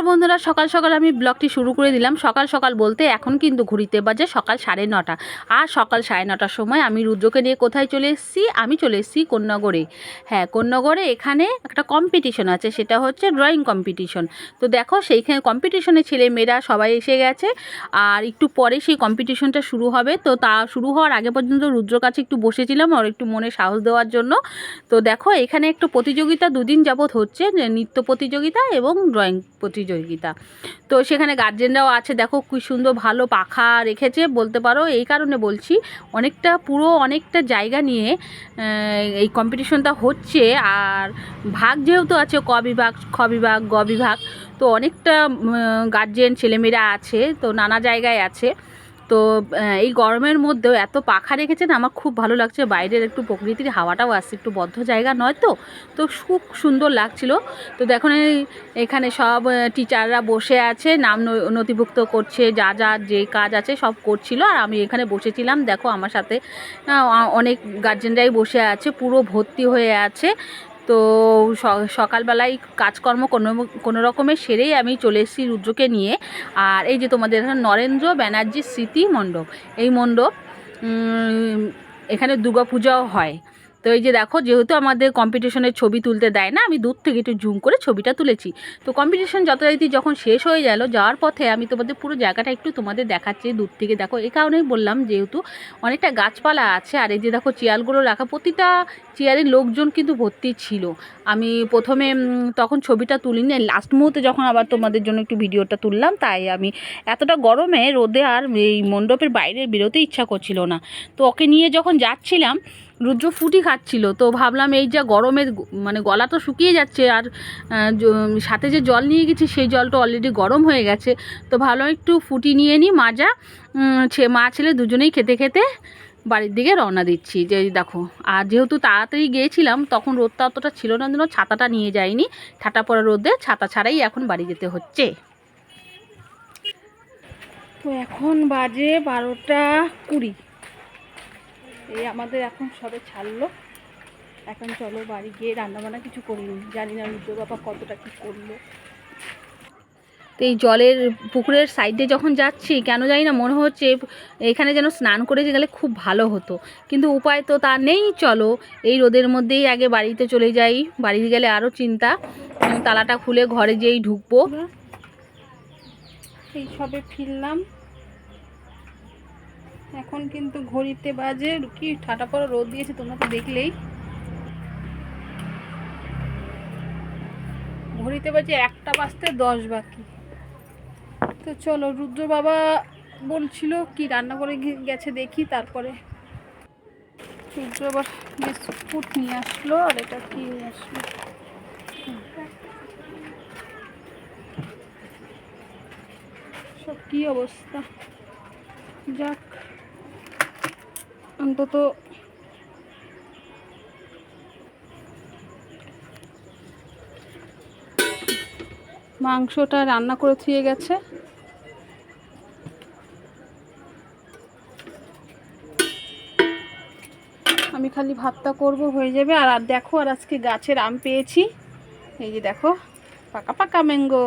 নমস্কার বন্ধুরা, সকাল সকাল আমি ব্লগটি শুরু করে দিলাম। সকাল সকাল বলতে এখন কিন্তু ঘুরিতে বাজে সকাল সাড়ে নটা। আর সকাল সাড়ে নটার সময় আমি রুদ্রকে নিয়ে কোথায় চলে এসেছি? আমি চলে এসেছি কন্যাগড়ে হ্যাঁ কন্যাগড়ে এখানে একটা কম্পিটিশন আছে, সেটা হচ্ছে ড্রয়িং কম্পিটিশন তো দেখো, সেইখানে কম্পিটিশনে ছেলে মেয়েরা সবাই এসে গেছে। আর একটু পরে সেই কম্পিটিশনটা শুরু হবে। তো তা শুরু হওয়ার আগে পর্যন্ত রুদ্রর কাছে একটু বসেছিলাম আর একটু মনে সাহস দেওয়ার জন্য। তো দেখো, এখানে একটু প্রতিযোগিতা দুদিন যাবৎ হচ্ছে নৃত্য প্রতিযোগিতা এবং ড্রয়িং প্রতিযোগিতা। তো সেখানে গার্জেনরাও আছে, দেখো কি সুন্দর ভালো পাখা রেখেছে, বলতে পারো, এই কারণে বলছি, অনেকটা পুরো অনেকটা জায়গা নিয়ে এই কম্পিটিশনটা হচ্ছে, আর ভাগ যেহেতু আছে ক বিভাগ, খ বিভাগ, গ বিভাগ, তো অনেকটা গার্জেন ছেলেমেয়েরা আছে, তো নানা জায়গায় আছে। তো এই গরমের মধ্যেও এত পাখা রেখেছেন আমার খুব ভালো লাগছে। বাইরের একটু প্রকৃতির হাওয়াটাও আসছে, একটু বদ্ধ জায়গা নয় তো? তো খুব সুন্দর লাগছিল। তো দেখো এই, এখানে সব টিচাররা বসে আছে, নাম ন- নথিভুক্ত করছে, যা যা, যে কাজ আছে সব করছিল। আর আমি এখানে বসেছিলাম, দেখো আমার সাথে অনেক গার্জেনরাই বসে আছে, পুরো ভর্তি হয়ে আছে। তো সকালবেলায় কাজকর্ম কোনো কোনো রকমের সেরেই আমি চলে এসেছি রুদ্রকে নিয়ে। আর এই যে তোমাদের নরেন্দ্র ব্যানার্জির স্মৃতি মণ্ডপ, এই মণ্ডপ এখানে দুর্গাপূজাও হয়। তো এই যে দেখো, যেহেতু আমাদের কম্পিটিশনের ছবি তুলতে দেয় না, আমি দূর থেকে একটু জুম করে ছবিটা তুলেছি। তো কম্পিটিশন যথারীতি যখন শেষ হয়ে গেল, যাওয়ার পথে আমি তোমাদের পুরো জায়গাটা একটু তোমাদের দেখাচ্ছি দূর থেকে। দেখো এই কারণেই বললাম যেহেতু অনেকটা গাছপালা আছে, আর এই যে দেখো চেয়ারগুলো রাখা, প্রতিটা চেয়ারের লোকজন কিন্তু ভর্তি ছিল। আমি প্রথমে তখন ছবিটা তুলিনি লাস্ট মুহূর্তে যখন আবার তোমাদের জন্য একটু ভিডিওটা তুললাম, তাই আমি এতটা গরমে রোদে আর এই মণ্ডপের বাইরে বেরোতে ইচ্ছা করছিল না। তো ওকে নিয়ে যখন যাচ্ছিলাম রুদ্র ফুটি খাচ্ছিল। তো ভাবলাম এই যা গরমে মানে গলা তো শুকিয়ে যাচ্ছে আর সাথে যে জল নিয়ে গেছি সেই জলটা অলরেডি গরম হয়ে গেছে। তো ভাবলাম একটু ফুটি নিয়ে নিই মাজা ছে, মা ছেলে দুজনেই খেতে খেতে বাড়ির দিকে রওনা দিচ্ছি। যে দেখো, আর যেহেতু তাড়াতাড়ি গিয়েছিলাম, তখন রোদটা অতটা ছিল না জন্য ছাতাটা নিয়ে যাইনি। ঠাটা পড়া রোদে ছাতা ছাড়াই এখন বাড়ি যেতে হচ্ছে। তো এখন বাজে বারোটা কুড়ি। এই আমাদের এখন সবে ছাড়লো। এখন চলো বাড়ি গিয়ে রান্নাবান্না কিছু করিনি জানি না রুদ্র বাবা কতটা কী করল। তো এই জলের পুকুরের সাইডে যখন যাচ্ছি, কেন জানি না মনে হচ্ছে এখানে যেন স্নান করে গেলে খুব ভালো হতো। কিন্তু উপায় তো তা নেই, চলো। এই রোদের মধ্যেই আগে বাড়িতে চলে যাই। বাড়ি গেলে আরও চিন্তা। তালাটা খুলে ঘরে যেই ঢুকবো। এই সবে ফিরলাম। এখন কিন্তু ঘড়িতে বাজে কি ঠাটা পড়া রোদ দিয়েছে, তোমরা তো দেখলেই। ঘড়িতে বাজে একটা বাজতে দশ বাকি। তো চলো, রুদ্র বাবা বলছিল কি রান্না করে গেছে দেখি, তারপরে রুদ্র আবার বিস্কুট নিয়ে আসলো, আর এটা কি নিয়ে আসলো? সব কি অবস্থা? যাক অন্তত মাংসটা রান্না করে থুয়ে গেছে। আমি খালি ভাতটা করব, হয়ে যাবে। আর আর দেখো, আর আজকে গাছের আম পেয়েছি। এই যে দেখো, পাকা পাকা ম্যাঙ্গো।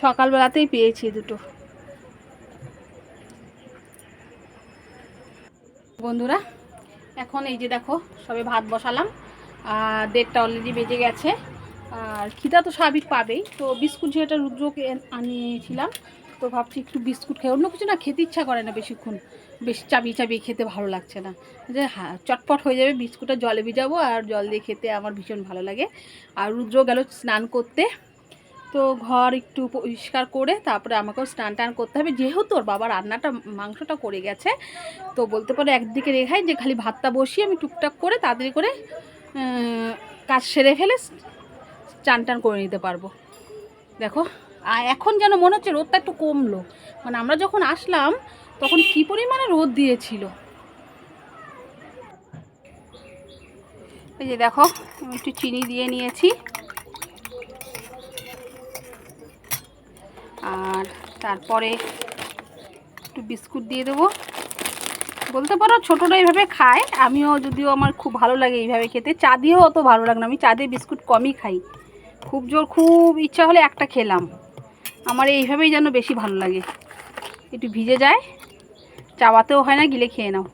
সকালবেলাতেই পেয়েছি দুটো। বন্ধুরা, এখন এই যে দেখো, সবে ভাত বসালাম, আর দেড়টা অলরেডি বেজে গেছে, আর খিদা তো স্বাভাবিক পাবেই। তো বিস্কুট যেটা রুদ্রকে আনিয়েছিলাম, তো ভাবছি একটু বিস্কুট খাই অন্য কিছু না, খেতে ইচ্ছা করে না বেশিক্ষণ। বেশি চাবিয়ে চাবিয়ে খেতে ভালো লাগছে না। যে হ্যাঁ চটপট হয়ে যাবে, বিস্কুটটা জলে ভিজাবো, আর জল দিয়ে খেতে আমার ভীষণ ভালো লাগে। আর রুদ্র গেল স্নান করতে। তো ঘর একটু পরিষ্কার করে তারপরে আমাকেও স্নান টান করতে হবে। যেহেতু ওর বাবা রান্নাটা, মাংসটা করে গেছে, তো বলতে পারো একদিকে রেখাই যে খালি ভাতটা বসিয়ে আমি টুকটাক করে তাড়াতাড়ি করে কাজ সেরে ফেলে চান টান করে নিতে পারব। দেখো, আর এখন যেন মনে হচ্ছে রোদটা একটু কমলো। মানে আমরা যখন আসলাম, তখন কি পরিমাণে রোদ দিয়েছিল। এই যে দেখো, একটু চিনি দিয়ে নিয়েছি। আর তারপরে একটু বিস্কুট দিয়ে দেবো। বলতে পারো ছোটোটা এইভাবে খায়, আমিও যদিও আমার খুব ভালো লাগে এইভাবে খেতে। চা দিয়েও অত ভালো লাগে না, আমি চা দিয়ে বিস্কুট কমই খাই। খুব জোর, খুব ইচ্ছা হলে একটা খেলাম। আমার এইভাবেই যেন বেশি ভালো লাগে। একটু ভিজে যায় চাবাতেও হয় না, গিলে খেয়ে নাও।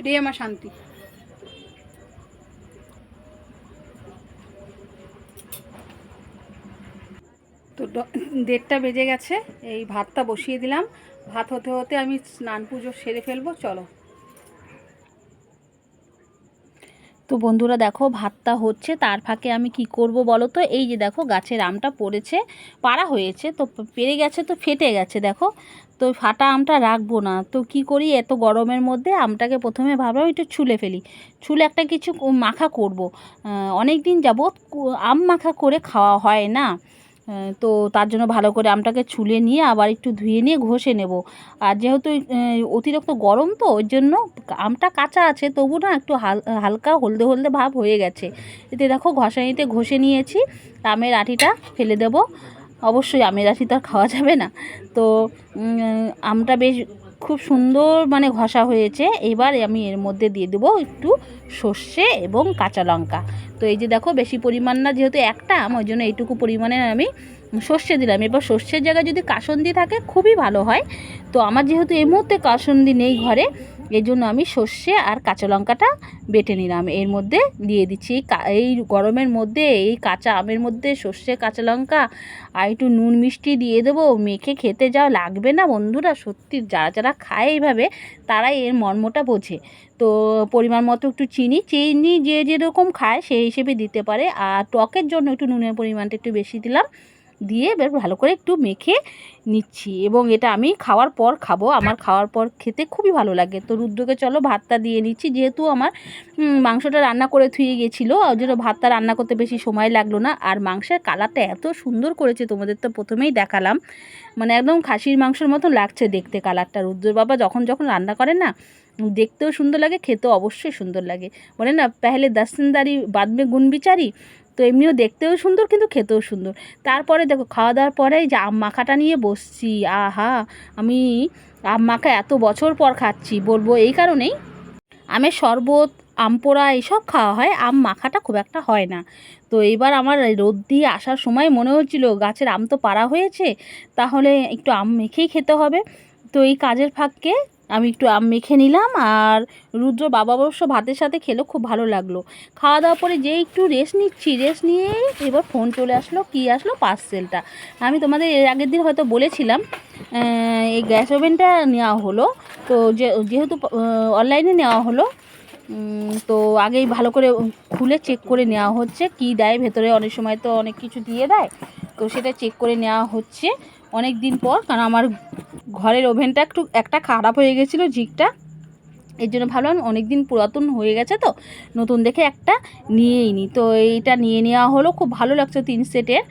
এটাই আমার শান্তি। তো দেড়টা বেজে গেছে, এই ভাতটা বসিয়ে দিলাম। ভাত হতে হতে আমি স্নান পুজো সেরে ফেলব, চলো। তো বন্ধুরা দেখো, ভাতটা হচ্ছে, তার ফাঁকে আমি কি করব বলো তো? এই যে দেখো, গাছের আমটা পড়েছে, পাড়া হয়েছে, তো পেরে গেছে তো ফেটে গেছে, দেখো। তো ফাটা আমটা রাখব না। তো কি করি, এত গরমের মধ্যে আমটাকে প্রথমে ভাবলাম একটু ছুলে ফেলি। ছুলে একটা কিছু মাখা করব। অনেক দিন যাবৎ আম মাখা করে খাওয়া হয় না। তো তার জন্য ভালো করে আমটাকে ছুলে নিয়ে আবার একটু ধুয়ে নিয়ে ঘষে নেব। আর যেহেতু অতিরিক্ত গরম তো ওই জন্য আমটা কাঁচা আছে, তবু না একটু হাল, হালকা হলদে হলদে ভাব হয়ে গেছে। এতে দেখো ঘষানিতে ঘষে নিয়েছি, আমের আটিটা ফেলে দেব। অবশ্যই আমের আটি তো আর খাওয়া যাবে না। তো আমটা বেশ খুব সুন্দর মানে ঘষা হয়েছে। এবার আমি এর মধ্যে দিয়ে দেবো একটু সর্ষে এবং কাঁচা লঙ্কা। তো এই যে দেখো, বেশি পরিমাণ না, যেহেতু একটা আম ওই জন্য এইটুকু পরিমাণে আমি সর্ষে দিলাম। এবার সর্ষের জায়গায় যদি কাসন্দি থাকে, খুবই ভালো হয়। তো আমার যেহেতু এই মুহূর্তে কাসন্দি নেই ঘরে এই জন্য আমি সর্ষে আর কাঁচা লঙ্কাটা বেটে নিলাম। এর মধ্যে দিয়ে দিচ্ছি এই এই গরমের মধ্যে, এই কাঁচা আমের মধ্যে সর্ষে, কাঁচা লঙ্কা, আর একটু নুন মিষ্টি দিয়ে দেবো। মেখে খেতে যাও লাগবে না বন্ধুরা, সত্যি যারা যারা খায় এইভাবে, তারাই এর মর্মটা বোঝে। তো পরিমাণ মতো একটু চিনি চিনি যে যেরকম খায় সেই হিসেবে দিতে পারে। আর টকের জন্য একটু নুনের পরিমাণটা একটু বেশি দিলাম। দিয়ে এবার ভালো করে একটু মেখে নিচ্ছি। এবং এটা আমি খাওয়ার পর খাব। আমার খাওয়ার পর খেতে খুবই ভালো লাগে। তো রুদ্রকে চলো ভাতটা দিয়ে নিচ্ছি। যেহেতু আমার মাংসটা রান্না করে থুয়ে গেছিল ওই জন্য ভাতটা রান্না করতে বেশি সময় লাগল না। আর মাংসের কালারটা এত সুন্দর করেছে, তোমাদের তো প্রথমেই দেখালাম। মানে একদম খাসির মাংসের মতো লাগছে দেখতে কালারটা। রুদ্র বাবা যখন যখন রান্না করে না, দেখতেও সুন্দর লাগে, খেতেও অবশ্যই সুন্দর লাগে। বলে না, পেহলে দর্শনদারি বাদমে গুণ বিচারি তো এমনিও দেখতেও সুন্দর, কিন্তু খেতেও সুন্দর। তারপরে দেখো খাওয়া দাওয়ার পরে যে আম মাখাটা নিয়ে বসছি, আহা! আমি আম মাখা এত বছর পর খাচ্ছি, বলব এই কারণেই। আমের শরবত আম পোড়া এইসব খাওয়া হয়, আম মাখাটা খুব একটা হয় না। তো এবার আমার রোদ দিয়ে আসার সময় মনে হচ্ছিল, গাছের আম তো পাড়া হয়েছে, তাহলে একটু আম মেখেই খেতে হবে। তো এই কাজের ফাঁককে আমি একটু আম মেখে নিলাম আর রুদ্র বাবা অবশ্য ভাতের সাথে খেলো, খুব ভালো লাগল। খাওয়া দাওয়ার পরে যে একটু রেস্ট নিচ্ছি রেস্ট নিয়েই এবার ফোন চলে আসলো, কি আসলো? পার্সেলটা আমি তোমাদের এর আগের দিন হয়তো বলেছিলাম এই গ্যাস ওভেনটা নেওয়া হলো। তো যেহেতু অনলাইনে নেওয়া হলো তো আগেই ভালো করে খুলে চেক করে নেওয়া হচ্ছে, কি দেয়? ভেতরে অনেক সময় তো অনেক কিছু দিয়ে দেয়, তো সেটা চেক করে নেওয়া হচ্ছে। অনেক দিন পর, কারণ আমার ঘরের ওভেনটা একটু, একটা খারাপ হয়ে গেছিল ঝিকটা এর জন্য ভাবলাম অনেক দিন পুরাতন হয়ে গেছে তো, নতুন দেখে একটা নিয়েই নি। তো এইটা নিয়ে নেওয়া হলো, খুব ভালো লাগছে তিন সেটের।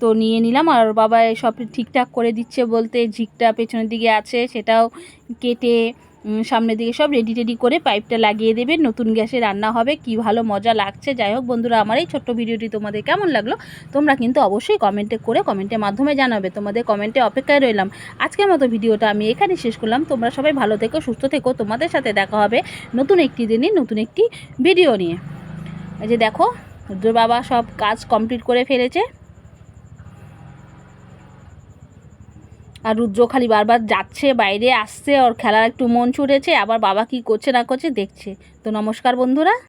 তো নিয়ে নিলাম, আর বাবা সব ঠিকঠাক করে দিচ্ছে বলতে ঝিকটা পেছনের দিকে আছে, সেটাও কেটে সামনের দিকে সব রেডি টেডি করে পাইপটা লাগিয়ে দেবে। নতুন গ্যাসে রান্না হবে, কি ভালো মজা লাগছে। যাই হোক, বন্ধুরা, আমার এই ছোট্ট ভিডিওটি তোমাদের কেমন লাগল? তোমরা কিন্তু অবশ্যই কমেন্টে করে কমেন্টের মাধ্যমে জানাবে। তোমাদের কমেন্টে অপেক্ষায় রইলাম। আজকের মতো ভিডিওটা আমি এখানে শেষ করলাম। তোমরা সবাই ভালো থেকো, সুস্থ থেকো। তোমাদের সাথে দেখা হবে নতুন একটি দিনে, নতুন একটি ভিডিও নিয়ে। এই যে দেখো বাবা সব কাজ কমপ্লিট করে ফেলেছে। আর রুদ্র খালি বারবার যাচ্ছে, বাইরে আসছে, ওর খেলার একটু মন ছুটেছে আবার বাবা কি করছে না করছে দেখছে। তো নমস্কার বন্ধুরা।